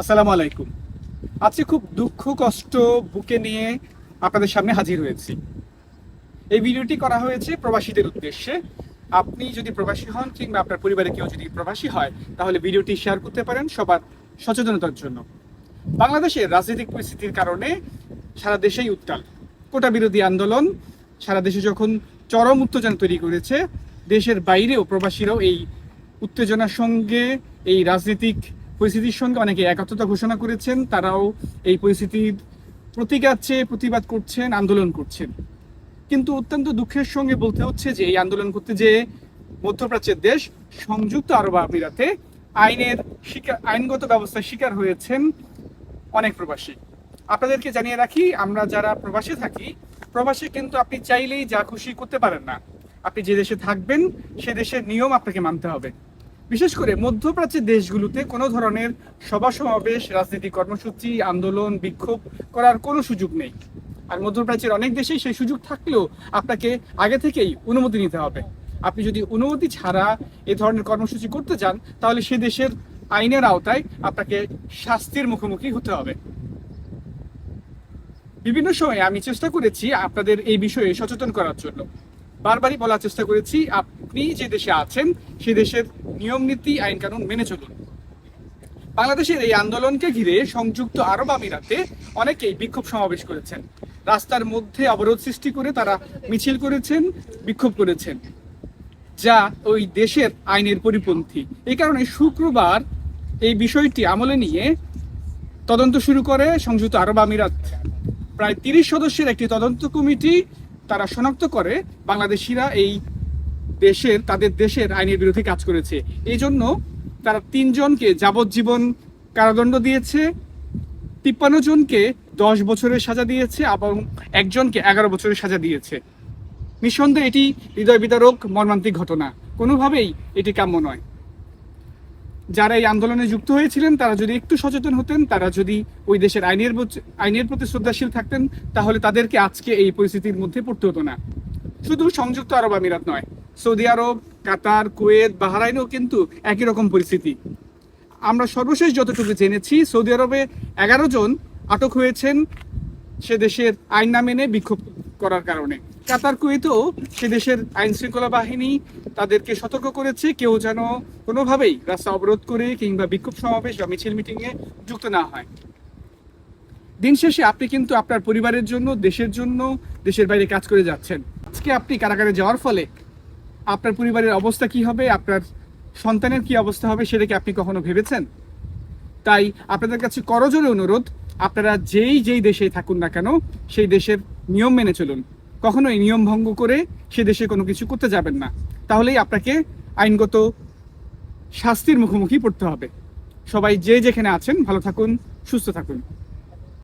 আসসালামু আলাইকুম। আজকে খুব দুঃখ, কষ্ট, বুকে নিয়ে আপনাদের সামনে হাজির হয়েছি। এই ভিডিওটি করা হয়েছে প্রবাসীদের উদ্দেশ্যে। আপনি যদি প্রবাসী হন কিংবা আপনার পরিবারে কেউ যদি প্রবাসী হয়, তাহলে ভিডিওটি শেয়ার করতে পারেন সবার সচেতনতার জন্য। বাংলাদেশের রাজনৈতিক পরিস্থিতির কারণে সারা দেশেই উত্তাল। কোটা বিরোধী আন্দোলন, সারা দেশে যখন চরম উত্তেজনা তৈরি করেছে, দেশের বাইরেও প্রবাসীরাও এই উত্তেজনার সঙ্গে, এই রাজনৈতিক পরিস্থিতির সঙ্গে অনেকে একাত্মতা ঘোষণা করেছেন, তারাও এই পরিস্থিতির প্রতিকার চেয়ে প্রতিবাদ করছেন, আন্দোলন করছেন। কিন্তু অত্যন্ত দুঃখের সঙ্গে বলতে হচ্ছে যে, এই আন্দোলন করতে যে মধ্যপ্রাচ্যের দেশ, সংযুক্ত আরব আমিরাতে আইনের শিকার, আইনগত ব্যবস্থার শিকার হয়েছেন অনেক প্রবাসী। আপনাদেরকে জানিয়ে রাখি, আমরা যারা প্রবাসে থাকি, প্রবাসে কিন্তু আপনি চাইলেই যা খুশি করতে পারেন না। আপনি যে দেশে থাকবেন, সে দেশের নিয়ম আপনাকে মানতে হবে। বিশেষ করে মধ্যপ্রাচ্যের দেশগুলোতে কোনো ধরনের সভা সমাবেশ রাজনৈতিক কর্মসূচি, আন্দোলন, বিক্ষোভ করার কোনো সুযোগ নেই। আর মধ্যপ্রাচ্যের অনেক দেশেই সেই সুযোগ থাকলেও আপনাকে আগে থেকেই অনুমতি নিতে হবে। আপনি যদি অনুমতি ছাড়া এ ধরনের কর্মসূচি করতে চান, তাহলে সে দেশের আইনের আওতায় আপনাকে শাস্তির মুখোমুখি হতে হবে। বিভিন্ন সময়ে আমি চেষ্টা করেছি আপনাদের এই বিষয়ে সচেতন করার জন্য। বারবারই বলার চেষ্টা করেছি, আপনি যে দেশে আছেন, সে দেশের নিয়ম নীতি আইন কানুন মেনে চলুন। বাংলাদেশের এই আন্দোলনকে ঘিরে সংযুক্ত আরব আমিরাতে অনেকেই বিক্ষোভ সমাবেশ করেছেন। রাস্তার মধ্যে অবরোধ সৃষ্টি করে তারা মিছিল করেছেন, বিক্ষোভ করেছেন, যা ওই দেশের আইনের পরিপন্থী। এই কারণে শুক্রবার এই বিষয়টি আমলে নিয়ে তদন্ত শুরু করে সংযুক্ত আরব আমিরাত। প্রায় তিরিশ সদস্যের একটি তদন্ত কমিটি তারা শনাক্ত করে বাংলাদেশিরা এই দেশের, তাদের দেশের আইনের বিরুদ্ধে কাজ করেছে। এই জন্য তারা তিনজনকে যাবজ্জীবন কারাদণ্ড দিয়েছে, তিপ্পান্ন জনকে দশ বছরের সাজা দিয়েছে এবং একজনকে এগারো বছরের সাজা দিয়েছে। নিঃসন্দেহে এটি হৃদয় বিদারক, মর্মান্তিক ঘটনা। কোনোভাবেই এটি কাম্য নয়। যারা এই আন্দোলনে যুক্ত হয়েছিলেন, তারা যদি একটু সচেতন হতেন, তারা যদি ওই দেশের আইনের আইনের প্রতি শ্রদ্ধাশীল থাকতেন, তাহলে তাদেরকে আজকে এই পরিস্থিতির মধ্যে পড়তে হতো না। শুধু সংযুক্ত আরব আমিরাত নয় সৌদি আরব, কাতার, কুয়েত, বাহরাইনেও কিন্তু একই রকম পরিস্থিতি। আমরা সর্বশেষ যতটুকু জেনেছি, সৌদি আরবে এগারো জন আটক হয়েছেন সে দেশের আইন না মেনে বিক্ষোভ করার কারণে। কাতার, কুয়েতেও সে দেশের আইন শৃঙ্খলা বাহিনী তাদেরকে সতর্ক করেছে, কেউ যেন কোনোভাবেই রাস্তা অবরোধ করে কিংবা বিক্ষোভ সমাবেশ বা মিছিল মিটিংয়ে যুক্ত না হয়। দিন শেষে আপনি কিন্তু আপনার পরিবারের জন্য, দেশের জন্য, দেশের বাইরে কাজ করে যাচ্ছেন। আজকে আপনি কারাগারে যাওয়ার ফলে আপনার পরিবারের অবস্থা কি হবে? আপনার সন্তানের কি অবস্থা হবে সেটা কি আপনি কখনো ভেবেছেন? তাই আপনাদের কাছে করজোরে অনুরোধ, আপনারা যেই যেই দেশে থাকুন না কেন, সেই দেশের নিয়ম মেনে চলুন। কখনো এই নিয়ম ভঙ্গ করে সে দেশে কোনো কিছু করতে যাবেন না। তাহলেই আপনাকে আইনগত শাস্তির মুখোমুখি পড়তে হবে। সবাই যে যেখানে আছেন, ভালো থাকুন, সুস্থ থাকুন।